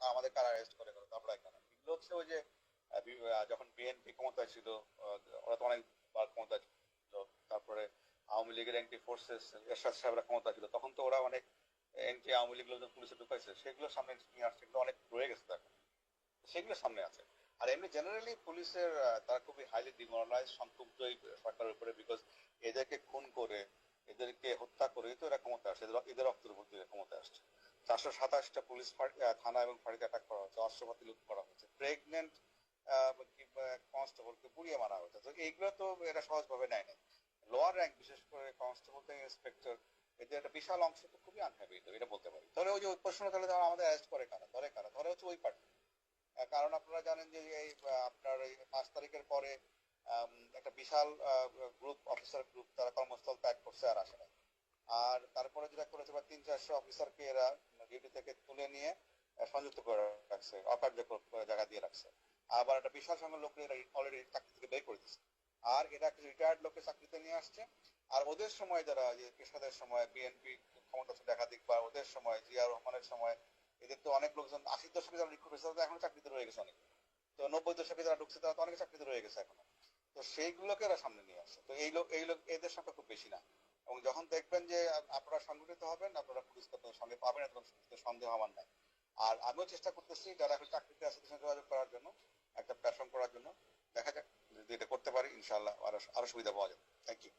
আমাদের কারা অ্যারেস্ট করে? করে তারপরে কেন এগুলো হচ্ছে ওই যে যখন বিএনপি ক্ষমতায় ছিল ওরা তো অনেকবার ক্ষমতায় ছিল। তারপরে আওয়ামী লীগের এন্টি ফোর্সেস এরশাদ সাহেবরা ক্ষমতা ছিল। তখন তো ওরা অনেক এন্টি আওয়ামী লীগ লোকজন পুলিশে ঢুকাইছে। সেগুলো সামনে নিয়ে আসছে এগুলো অনেক রয়ে গেছে এখন সেগুলো সামনে আছে। আর এমনি জেনারেলি পুলিশের তারা খুবই হাইলি ডিমোরালাইজ সন্তুষ্ট এই সরকারের উপরে বিকজ এদেরকে খুন করে, এদেরকে হত্যা করে তো এরা ক্ষমতা আসছে এদের- রক্তের উপর ক্ষমতা আসছে। চারশো সাতাশটা পুলিশ থানা এবং ফাঁড়িতে অ্যাটাক করা হচ্ছে অস্ত্রপাতি লুট করা হচ্ছে প্রেগনেন্ট কনস্টেবলকে পুড়িয়ে মারা হচ্ছে তো এইগুলো তো এরা সহজভাবে নেয় না লোয়ার র্যাঙ্ক বিশেষ করে কনস্টেবল থেকে ইন্সপেক্টর এদের একটা বিশাল অংশ তো খুবই আনহ্যাপি এটা বলতে পারি। ধরে ওই যে প্রশ্ন তাহলে আমাদের অ্যারেস্ট করে কারা? ধরে কারা? ধরে হচ্ছে ওই পার্টি কারণ আপনারা জানেন যে এই আপনার এই পাঁচ তারিখের পরে একটা বিশাল গ্রুপ অফিসার গ্রুপ তারা কর্মস্থল ত্যাগ করছে আর আসে না আর তারপরে যেটা করেছে বা তিন, চারশো অফিসারকে এরা ডিউটি থেকে তুলে নিয়ে সংযুক্ত করে রাখছে, অকার্যকর করে জায়গা দিয়ে রাখছে। আবার একটা বিশাল সংখ্যক লোককে এরা অলরেডি চাকরি থেকে বের করে দিচ্ছে আর এটা রিটায়ার্ড লোককে চাকরিতে নিয়ে আসছে। আর ওদের সময় যারা, যে এরশাদের সময় বিএনপি ক্ষমতা একাধিক, বা ওদের সময় জিয়া রহমানের সময়, এদের তো অনেক লোকজন আশির দশকে যারা রিক্রুট হয়েছে এখন চাকরিতে রয়ে গেছে অনেক। তো নব্বই দশকে যারা ঢুকছে, তারা তো অনেক চাকরিতে রয়ে গেছে এখনও। তো সেইগুলোকে এরা সামনে নিয়ে আসে তো এই লোক এই লোক, এদের সংখ্যা খুব বেশি না। এবং যখন দেখবেন যে আপনারা সংগঠিত হবেন, আপনারা পুলিশ কর্তাদের সঙ্গে পাবেন এত সন্দেহ আমার নাই। আর আমিও চেষ্টা করতেছি যারা এখন চাকরিতে আছে যোগাযোগ করার জন্য, একটা প্ল্যাটফর্ম করার জন্য। দেখা যাক যদি এটা করতে পারি ইনশাল্লাহ আরও আরও সুবিধা পাওয়া যাবে। Thank you